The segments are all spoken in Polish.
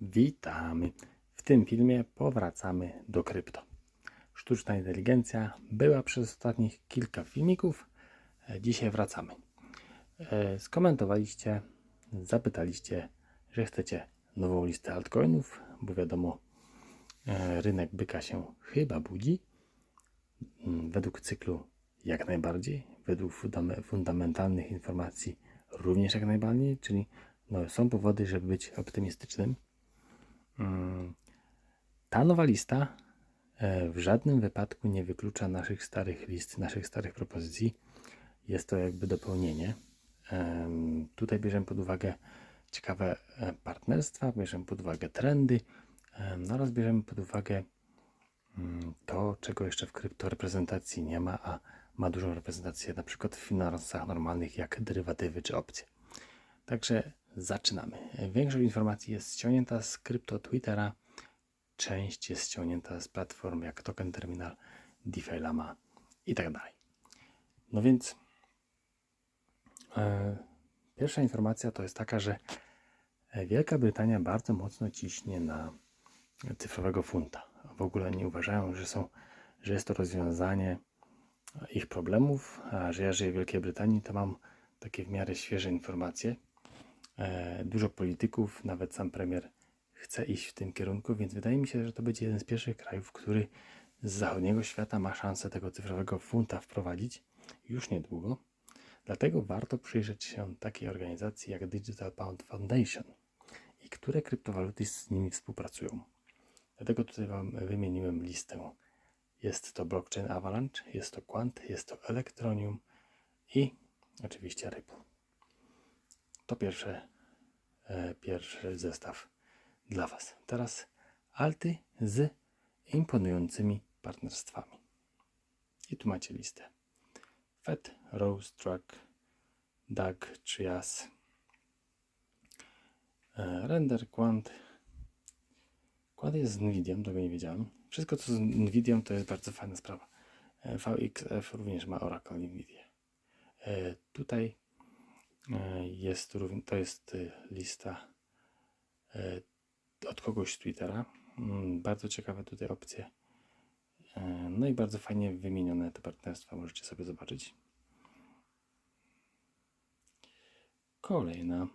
Witamy. W tym filmie powracamy do krypto. Sztuczna inteligencja była przez ostatnich kilka filmików. Dzisiaj wracamy. E, Skomentowaliście, zapytaliście, że chcecie nową listę altcoinów, bo wiadomo, e, rynek byka się chyba budzi. Mm, Według cyklu jak najbardziej, według fundame- fundamentalnych informacji również jak najbardziej, czyli no, są powody, żeby być optymistycznym. Mm, Ta nowa lista e, w żadnym wypadku nie wyklucza naszych starych list, naszych starych propozycji. Jest to jakby dopełnienie. Tutaj bierzemy pod uwagę ciekawe e, partnerstwa, bierzemy pod uwagę trendy em, no oraz bierzemy pod uwagę mm, to, czego jeszcze w kryptoreprezentacji nie ma, a ma dużą reprezentację na przykład w finansach normalnych jak derywatywy czy opcje. Także zaczynamy. Większość informacji jest ściągnięta z krypto Twittera, część jest ściągnięta z platform jak Token Terminal, DeFi Lama i tak dalej. No więc e, pierwsza informacja to jest taka, że Wielka Brytania bardzo mocno ciśnie na cyfrowego funta. W ogóle nie uważają, że, są, że jest to rozwiązanie ich problemów, a że ja żyję w Wielkiej Brytanii, to mam takie w miarę świeże informacje. E, Dużo polityków, nawet sam premier chce iść w tym kierunku, więc wydaje mi się, że to będzie jeden z pierwszych krajów, który z zachodniego świata ma szansę tego cyfrowego funta wprowadzić już niedługo. Dlatego warto przyjrzeć się takiej organizacji jak Digital Pound Foundation i które kryptowaluty z nimi współpracują. Dlatego tutaj Wam wymieniłem listę. Jest to blockchain Avalanche, jest to Quant, jest to Electronium i oczywiście Ripple. To pierwsze, pierwszy zestaw dla Was. Teraz alty z imponującymi partnerstwami. I tu macie listę. Fed, Rose, Truck, DAG, Trias, e, Render, Quant. Quant jest z Nvidią, tego nie wiedziałem. Wszystko co z Nvidią to jest bardzo fajna sprawa. E, VXF również ma Oracle Nvidia. E, Tutaj e, jest równie, to jest e, lista e, od kogoś z Twittera. Mm, Bardzo ciekawe tutaj opcje. E, No i bardzo fajnie wymienione te partnerstwa, możecie sobie zobaczyć. Kolejna.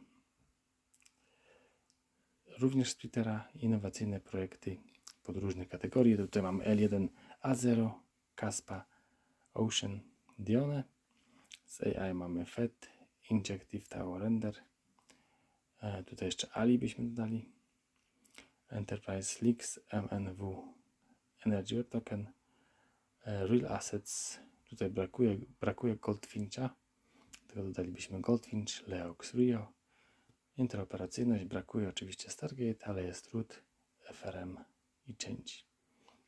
Również z Twittera innowacyjne projekty pod różne kategorie. Tutaj mamy L1, A0, Kaspa, Ocean, Dione. Z AI mamy FED, Injective Tower Render. E, tutaj jeszcze Ali byśmy dodali. Enterprise Leaks, MNW, Energy Token, e, Real Assets. Tutaj brakuje, brakuje Goldfincha. Tego dodalibyśmy Goldfinch, Leox Rio. Interoperacyjność brakuje oczywiście Stargate, ale jest Root, FRM i Change.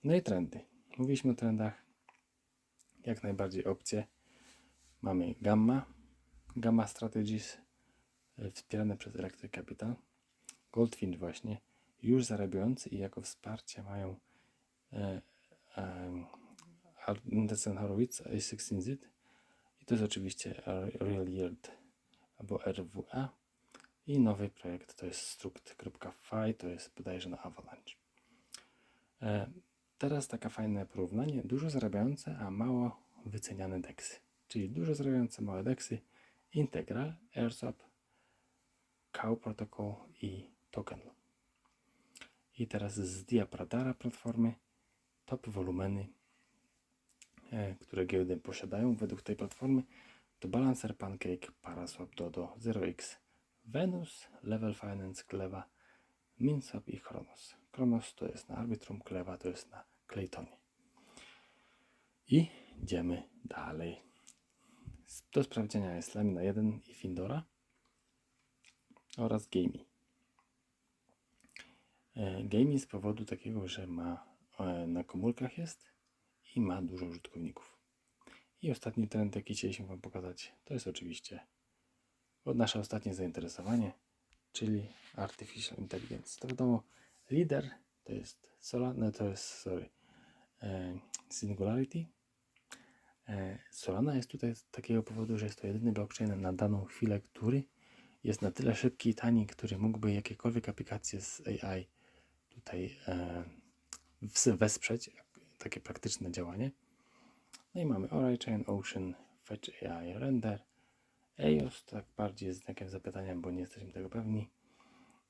No i trendy. Mówiliśmy o trendach. Jak najbardziej opcje. Mamy Gamma, Gamma Strategies e, wspierane przez Electric Capital. Goldfinch właśnie już zarabiający i jako wsparcie mają e, e, Horowitz A16Z i to jest oczywiście Real Yield albo RWA i nowy projekt to jest struct.fi, to jest bodajże na Avalanche. E, teraz takie fajne porównanie, dużo zarabiające, a mało wyceniane deksy, czyli dużo zarabiające małe deksy, Integral, AirSwap, Cow Protocol i Token. I teraz z Diapradara platformy top wolumeny, e, które giełdy posiadają według tej platformy to Balancer, Pancake, Paraswap, Dodo, 0x, Venus, Level Finance, Kleva, Minswap i Chronos. Chronos to jest na Arbitrum, Kleva to jest na Claytonie. I idziemy dalej. Do sprawdzenia jest Lamina 1 i Findora oraz Gamey. E, Gaming z powodu takiego, że ma e, na komórkach jest i ma dużo użytkowników. I ostatni trend, jaki chcieliśmy Wam pokazać, to jest oczywiście nasze ostatnie zainteresowanie, czyli Artificial Intelligence. To wiadomo, lider to jest Solana, to jest, sorry, e, Singularity. E, Solana jest tutaj z takiego powodu, że jest to jedyny blockchain na daną chwilę, który jest na tyle szybki i tani, który mógłby jakiekolwiek aplikacje z AI tutaj e, wesprzeć, takie praktyczne działanie. No i mamy OrayChain, Ocean, Fetch AI, Render, EOS, tak bardziej z znakiem zapytania, bo nie jesteśmy tego pewni.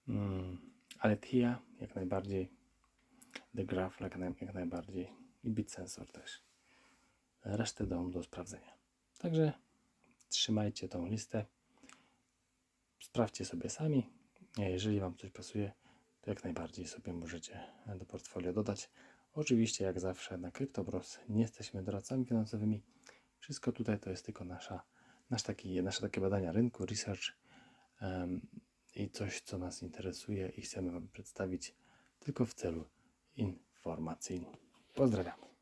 Mm, ale TIA jak najbardziej, The Graph jak, naj, jak najbardziej i BitSensor też. Resztę do sprawdzenia. Także trzymajcie tą listę. Sprawdźcie sobie sami. Jeżeli Wam coś pasuje, to jak najbardziej sobie możecie do portfolio dodać. Oczywiście, jak zawsze, na CryptoBros nie jesteśmy doradcami finansowymi. Wszystko tutaj to jest tylko nasza, nasz taki, nasze takie badania rynku, research em, i coś, co nas interesuje i chcemy Wam przedstawić tylko w celu informacyjnym. Pozdrawiam.